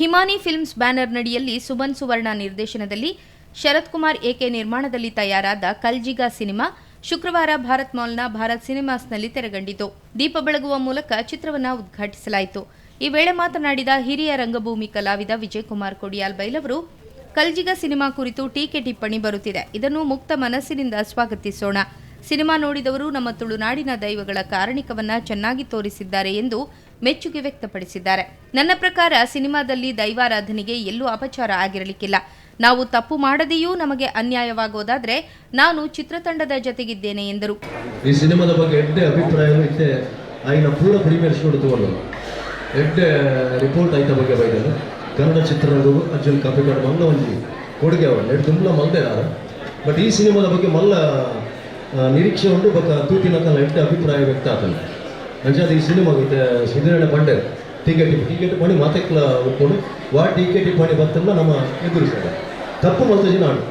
Himani films banner ನಡಿಯಲ್ಲಿ ಸುಮನ್ ಸುವರ್ಣ ನಿರ್ದೇಶನದಲ್ಲಿ Sharath Kumar A K ನಿರ್ಮಾಣದಲ್ಲಿ ತಯಾರಾದ ಕಲ್ಜಿಗಾ ಸಿನಿಮಾ ಶುಕ್ರವಾರ ಭಾರತ್ ಮಾಲ್ನ ಭಾರತ್ ಸಿನಿಮಾಸ್ನಲ್ಲಿ ತೆರೆಗಂಡಿತು. ದೀಪ ಬೆಳಗುವ ಮೂಲಕ ಚಿತ್ರವನ್ನು ಉದ್ಘಾಟಿಸಲಾಯಿತು. ಈ ವೇಳೆ ಮಾತನಾಡಿದ ಹಿರಿಯ ರಂಗಭೂಮಿ ಕಲಾವಿದ ವಿಜಯಕುಮಾರ್ ಕೊಡಿಯಾಲ್ ಬೈಲವರು ಕಲ್ಜಿಗ ಸಿನಿಮಾ ಕುರಿತು ಟೀಕೆ ಟಿಪ್ಪಣಿ ಬರುತ್ತಿದೆ. ಇದನ್ನು ಮುಕ್ತ ಮನಸ್ಸಿನಿಂದ ಸ್ವಾಗತಿಸೋಣ. ಸಿನಿಮಾ ನೋಡಿದವರು ನಮ್ಮ ತುಳುನಾಡಿನ ದೈವಗಳ ಕಾರಣಿಕವನ್ನ ಚೆನ್ನಾಗಿ ತೋರಿಸಿದ್ದಾರೆ ಎಂದು ಮೆಚ್ಚುಗೆ ವ್ಯಕ್ತಪಡಿಸಿದ್ದಾರೆ. ನನ್ನ ಪ್ರಕಾರ ಸಿನಿಮಾದಲ್ಲಿ ದೈವಾರಾಧನೆಗೆ ಎಲ್ಲೂ ಅಪಚಾರ ಆಗಿರಲಿಕ್ಕಿಲ್ಲ. ನಾವು ತಪ್ಪು ಮಾಡದೆಯೂ ನಮಗೆ ಅನ್ಯಾಯವಾಗೋದಾದ್ರೆ ನಾನು ಚಿತ್ರತಂಡದ ಜತೆಗಿದ್ದೇನೆ ಎಂದರು. ಈ ಸಿನಿಮಾದ ಬಗ್ಗೆ ಎಡ್ಡೆ ಅಭಿಪ್ರಾಯ ಪೂರ ಪ್ರೀಮಿಯರ್ ಎಡ್ಡೆ ರಿಪೋರ್ಟ್ ಆಯ್ತ ಬಗ್ಗೆ ಬೈದಾರೆ. ಕನ್ನಡ ಚಿತ್ರರಂಗವು ಅಜ್ಜಲ್ ಕಾಪಿ ಕಾರ್ಡ್ ಮಲ್ಲ ಒಂಜಿ ಕೊಡುಗೆ ಅವರು ಎಡ್ ತುಂಬ ಯಾರು ಬಟ್ ಈ ಸಿನಿಮಾದ ಬಗ್ಗೆ ಮಲ್ಲ ನಿರೀಕ್ಷೆ ಉಂಟು ಬೊಕ್ಕ ತೂತಿನ ಕಾಲ ಅಭಿಪ್ರಾಯ ವ್ಯಕ್ತ ಆತಲ್ಲ ಅಂಚಾದ ಈ ಸಿನಿಮಾ ಸುಧೀರಣ ಬಂಡೆ, ಟಿಕೆಟ್ ಟಿಕೆಟ್ ಮಾಡಿ ಮಾತೆಕ್ಲ ಒಪ್ಕೊಂಡು ವಾ, ಟಿಕೆಟ್ ಮಾಡಿ ಬತ್ತಲ್ಲ ನಮ್ಮ ಎದುರಿಸ್ತಾರೆ ತಪ್ಪು ಮಲ್ತಜಿ ನಾಡು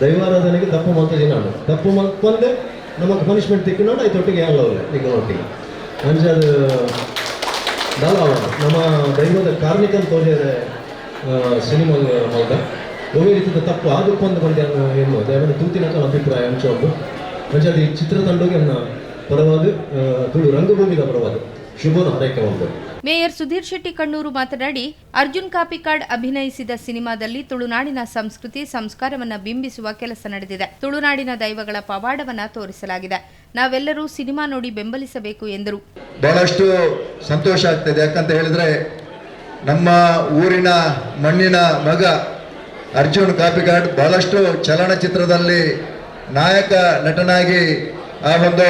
ದೈವಾರಾಧನೆಗೆ ತಪ್ಪು ಮಲ್ತಜಿ ನಾಡು ತಪ್ಪು ಮಲ್ಕೊಂಡೆ ನಮಗೆ ಪನಿಷ್ಮೆಂಟ್ ತಿಕ್ಕಿನಾಡು ಅಲ್ಲ ಅವ್ರೆ ಈಗ ಒಟ್ಟಿಗೆ ಅಂಚಾದ ದಾಲ ನಮ್ಮ ದೈವದ ಕಾರ್ಮಿಕನ ತೋರಿಸಿದ ಸಿನಿಮಾ ಮಲ್ದ ಒಮ್ಮೆ ರೀತಿಯ ತಪ್ಪು ಆದಕ್ಕೊಂದು ಬಂದೆ ಅನ್ನೋ ಏನು ದಯವಿಟ್ಟು ತೂತಿನ ಕಾಲ ಅಭಿಪ್ರಾಯ ಅಂಚಾದ ಈ ಚಿತ್ರತಂಡಕ್ಕೆ ನನ್ನ ಪರವಾಗಿ ತುಳು ರಂಗಭೂಮಿದ ಪರವಾಗಿ. ಶುಭನ ಹಾರೈಕೆ ಒಂದು ಮೇಯರ್ ಸುಧೀರ್ ಶೆಟ್ಟಿ ಕಣ್ಣೂರು ಮಾತನಾಡಿ ಅರ್ಜುನ್ ಕಾಪಿಕಾಡ್ ಅಭಿನಯಿಸಿದ ಸಿನಿಮಾದಲ್ಲಿ ತುಳುನಾಡಿನ ಸಂಸ್ಕೃತಿ ಸಂಸ್ಕಾರವನ್ನ ಬಿಂಬಿಸುವ ಕೆಲಸ ನಡೆದಿದೆ. ತುಳುನಾಡಿನ ದೈವಗಳ ಪವಾಡವನ್ನ ತೋರಿಸಲಾಗಿದೆ. ನಾವೆಲ್ಲರೂ ಸಿನಿಮಾ ನೋಡಿ ಬೆಂಬಲಿಸಬೇಕು ಎಂದರು. ಬಹಳಷ್ಟು ಸಂತೋಷ ಆಗ್ತದೆ. ಯಾಕಂತ ಹೇಳಿದ್ರೆ ನಮ್ಮ ಊರಿನ ಮಣ್ಣಿನ ಮಗ ಅರ್ಜುನ್ ಕಾರ್ಡ್ ಬಹಳಷ್ಟು ಚಲನಚಿತ್ರದಲ್ಲಿ ನಾಯಕ ನಟನಾಗಿ ಆ ಒಂದು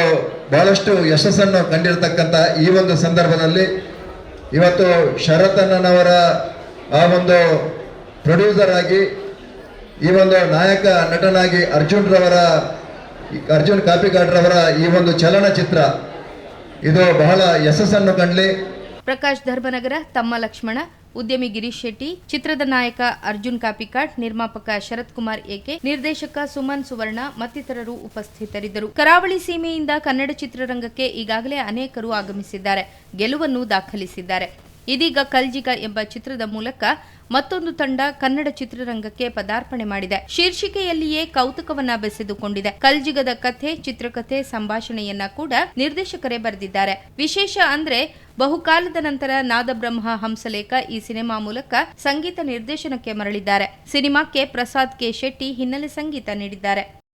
ಬಹಳಷ್ಟು ಯಶಸ್ಸನ್ನು ಕಂಡಿರತಕ್ಕಂಥ ಈ ಒಂದು ಸಂದರ್ಭದಲ್ಲಿ ಇವತ್ತು ಶರತಣ್ಣನವರ ಆ ಒಂದು ಪ್ರೊಡ್ಯೂಸರ್ ಆಗಿ, ಈ ಒಂದು ನಾಯಕ ನಟನಾಗಿ ಅರ್ಜುನ್ ರವರ, ಅರ್ಜುನ್ ಕಾಪಿಕಾಡ್ರವರ ಈ ಒಂದು ಚಲನಚಿತ್ರ, ಇದು ಬಹಳ ಯಶಸ್ಸನ್ನು ಕಂಡ್ಲಿ. ಪ್ರಕಾಶ್ ಧರ್ಮನಗರ, ತಮ್ಮ ಲಕ್ಷ್ಮಣ. ಉದ್ಯಮಿ ಗಿರೀಶ್ ಶೆಟ್ಟಿ, ಚಿತ್ರದ ನಾಯಕ ಅರ್ಜುನ್ ಕಾಪಿಕಾಟ್, ನಿರ್ಮಾಪಕ ಶರತ್ ಕುಮಾರ್ ಎಕೆ ನಿರ್ದೇಶಕ ಸುಮನ್ ಸುವರ್ಣ ಮತ್ತಿತರರು ಉಪಸ್ಥಿತರಿದ್ದರು. ಕರಾವಳಿ ಸೀಮೆಯಿಂದ ಕನ್ನಡ ಚಿತ್ರರಂಗಕ್ಕೆ ಈಗಾಗಲೇ ಅನೇಕರು ಆಗಮಿಸಿದ್ದಾರೆ. ಗೆಲುವನ್ನು ದಾಖಲಿಸಿದ್ದಾರೆ. ಇದೀಗ ಕಲ್ಜಿಗ ಎಂಬ ಚಿತ್ರದ ಮೂಲಕ ಮತ್ತೊಂದು ತಂಡ ಕನ್ನಡ ಚಿತ್ರರಂಗಕ್ಕೆ ಪದಾರ್ಪಣೆ ಮಾಡಿದೆ. ಶೀರ್ಷಿಕೆಯಲ್ಲಿಯೇ ಕೌತುಕವನ್ನ ಬೆಸೆದುಕೊಂಡಿದೆ. ಕಲ್ಜಿಗದ ಕಥೆ, ಚಿತ್ರಕಥೆ, ಸಂಭಾಷಣೆಯನ್ನ ಕೂಡ ನಿರ್ದೇಶಕರೇ ಬರೆದಿದ್ದಾರೆ. ವಿಶೇಷ ಅಂದ್ರೆ ಬಹುಕಾಲದ ನಂತರ ನಾದಬ್ರಹ್ಮ ಹಂಸಲೇಖ ಈ ಸಿನಿಮಾ ಮೂಲಕ ಸಂಗೀತ ನಿರ್ದೇಶನಕ್ಕೆ ಮರಳಿದ್ದಾರೆ. ಸಿನಿಮಾಕ್ಕೆ ಪ್ರಸಾದ್ ಕೆ ಶೆಟ್ಟಿ ಹಿನ್ನೆಲೆ ಸಂಗೀತ ನೀಡಿದ್ದಾರೆ.